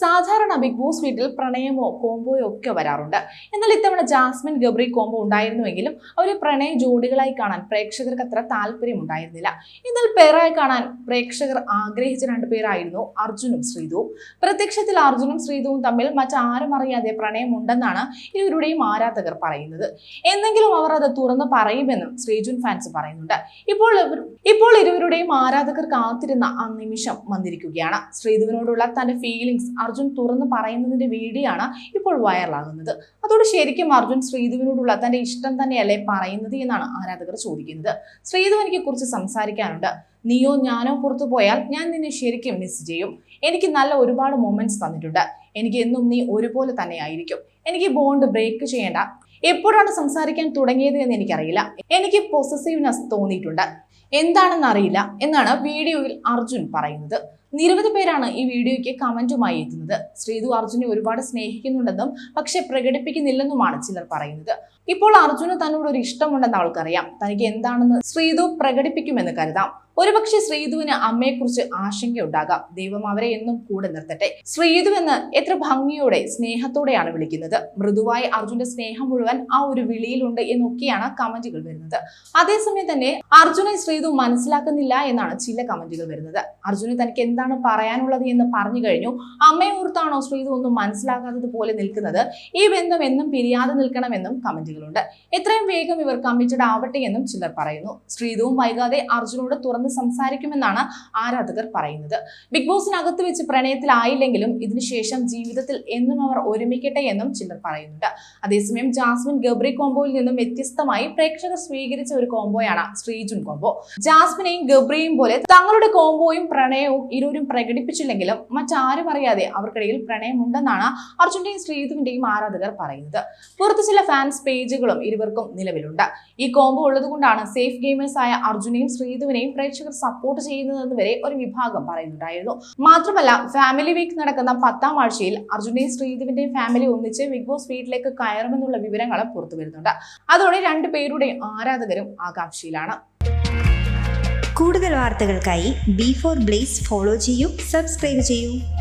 സാധാരണ big boss വീട്ടിൽ പ്രണയമോ കോംബോയോ ഒക്കെ വരാറുണ്ട്. എന്നാൽ ഇത്തവണ ജാസ്മിൻ ഗബ്രി കോംബോ ഉണ്ടായിരുന്നുവെങ്കിലും അവർ പ്രണയ ജോഡികളായി കാണാൻ പ്രേക്ഷകർക്ക് അത്ര താല്പര്യം ഉണ്ടായിരുന്നില്ല. എന്നാൽ പേരായി കാണാൻ പ്രേക്ഷകർ ആഗ്രഹിച്ച രണ്ടു പേരായിരുന്നു അർജുനും ശ്രീതുവും പ്രത്യക്ഷത്തിൽ അർജുനും ശ്രീതുവും തമ്മിൽ മറ്റാരും അറിയാതെ പ്രണയമുണ്ടെന്നാണ് ഇരുവരുടെയും ആരാധകർ പറയുന്നത്. എന്തെങ്കിലും അവർ അത് തുറന്ന് പറയുമെന്നും ശ്രീജുൻ ഫാൻസ് പറയുന്നുണ്ട്. ഇപ്പോൾ ഇപ്പോൾ ഇരുവരുടെയും ആരാധകർ കാത്തിരുന്ന ആ നിമിഷം വന്നിരിക്കുകയാണ്. ശ്രീധുവിനോടുള്ള തന്റെ ഫീലിംഗ്സ് അർജുൻ തുറന്ന് പറയുന്നതിന്റെ വീഡിയോ ആണ് ഇപ്പോൾ വൈറലാകുന്നത്. അതോട് ശരിക്കും അർജുൻ ശ്രീധുവിനോടുള്ള തന്റെ ഇഷ്ടം തന്നെയല്ലേ പറയുന്നത് എന്നാണ് ആരാധകർ ചോദിക്കുന്നത്. ശ്രീധു എനിക്ക് കുറിച്ച് സംസാരിക്കാനുണ്ട്. നീയോ ഞാനോ പുറത്തു പോയാൽ ഞാൻ നിന്നെ ശരിക്കും മിസ് ചെയ്യും. എനിക്ക് നല്ല ഒരുപാട് മൊമെന്റ്സ് തന്നിട്ടുണ്ട്. എനിക്ക് എന്നും നീ ഒരുപോലെ തന്നെ ആയിരിക്കും എനിക്ക് ബോണ്ട് ബ്രേക്ക് ചെയ്യേണ്ട. എപ്പോഴാണ് സംസാരിക്കാൻ തുടങ്ങിയത് എന്ന് എനിക്കറിയില്ല. എനിക്ക് പൊസസീവ്നെസ് തോന്നിയിട്ടുണ്ട്. എന്താണെന്ന് അറിയില്ല എന്നാണ് വീഡിയോയിൽ അർജുൻ പറയുന്നത്. നിരവധി പേരാണ് ഈ വീഡിയോയ്ക്ക് കമന്റുമായി എത്തുന്നത്. ശ്രീതു അർജുനെ ഒരുപാട് സ്നേഹിക്കുന്നുണ്ടെന്നും പക്ഷെ പ്രകടിപ്പിക്കുന്നില്ലെന്നുമാണ് ചിലർ പറയുന്നത്. ഇപ്പോൾ അർജുന് തന്നോട് ഒരു ഇഷ്ടമുണ്ടെന്ന് അവൾക്കറിയാം തനിക്ക് എന്താണെന്ന് ശ്രീതു പ്രകടിപ്പിക്കുമെന്ന് കരുതാം. ഒരുപക്ഷെ ശ്രീധുവിന് അമ്മയെക്കുറിച്ച് ആശങ്കയുണ്ടാകാം. ദൈവം അവരെ എന്നും കൂടെ നിർത്തട്ടെ. ശ്രീധു എന്ന് എത്ര ഭംഗിയോടെ സ്നേഹത്തോടെയാണ് വിളിക്കുന്നത്. മൃദുവായി അർജുന്റെ സ്നേഹം മുഴുവൻ ആ ഒരു വിളിയിലുണ്ട് എന്നൊക്കെയാണ് കമന്റുകൾ വരുന്നത്. അതേസമയം തന്നെ അർജുനെ ശ്രീധു മനസ്സിലാക്കുന്നില്ല എന്നാണ് ചില കമന്റുകൾ വരുന്നത്. അർജുന് തനിക്ക് എന്താണ് പറയാനുള്ളത് എന്ന് പറഞ്ഞു കഴിഞ്ഞു. അമ്മയെ ഓർത്താണോ ശ്രീധു ഒന്നും മനസ്സിലാക്കാത്തത് പോലെ നിൽക്കുന്നത്? ഈ ബന്ധം എന്നും പിരിയാതെ നിൽക്കണമെന്നും കമന്റുകളുണ്ട്. എത്രയും വേഗം ഇവർ കമ്മിറ്റഡ് ആവട്ടെ എന്നും ചിലർ പറയുന്നു. ശ്രീധുവും വൈകാതെ അർജുനോട് തുറന്ന് സംസാരിക്കുമെന്നാണ് ആരാധകർ പറയുന്നത്. ബിഗ് ബോസിനകത്ത് വെച്ച് പ്രണയത്തിലായില്ലെങ്കിലും ഇതിനുശേഷം ജീവിതത്തിൽ എന്നും അവർ ഒരുമിക്കട്ടെ എന്നും ചിലർ പറയുന്നുണ്ട്. അതേസമയം ജാസ്മിൻ ഗബ്രി കോംബോയിൽ നിന്നും വ്യത്യസ്തമായി പ്രേക്ഷകർ സ്വീകരിച്ച ഒരു കോംബോയാണ് ശ്രീജുൻ കോംബോ. ജാസ്മിനെയും ഗബ്രിയും പോലെ തങ്ങളുടെ കോംബോയും പ്രണയവും ഇരുവരും പ്രകടിപ്പിച്ചില്ലെങ്കിലും മറ്റാരും അറിയാതെ അവർക്കിടയിൽ പ്രണയമുണ്ടെന്നാണ് അർജുന്റെയും ശ്രീധുവിന്റെയും ആരാധകർ പറയുന്നത്. പുറത്ത് ചില ഫാൻസ് പേജുകളും ഇരുവർക്കും നിലവിലുണ്ട്. ഈ കോംബോ ഉള്ളതുകൊണ്ടാണ് സേഫ് ഗെയിമേഴ്സ് ആയ അർജുനെയും ശ്രീധുവിനെയും സപ്പോർട്ട് ചെയ്യുന്നതെന്ന് വരെ ഒരു വിഭാഗം പറയുന്നുണ്ടായിരുന്നു. മാത്രമല്ല ഫാമിലി വീക്ക് നടക്കുന്ന പത്താം ആഴ്ചയിൽ അർജുനെയും ശ്രീദേവിന്റെയും ഫാമിലി ഒന്നിച്ച് ബിഗ് ബോസ് വീട്ടിലേക്ക് കയറുമെന്നുള്ള വിവരങ്ങൾ പുറത്തു വരുന്നുണ്ട്. അതോടെ രണ്ടു പേരുടെയും ആരാധകരും ആകാംക്ഷയിലാണ്. കൂടുതൽ വാർത്തകൾക്കായി ബി ഫോർ ബ്ലേസ് ഫോളോ ചെയ്യൂ സബ്സ്ക്രൈബ് ചെയ്യൂ.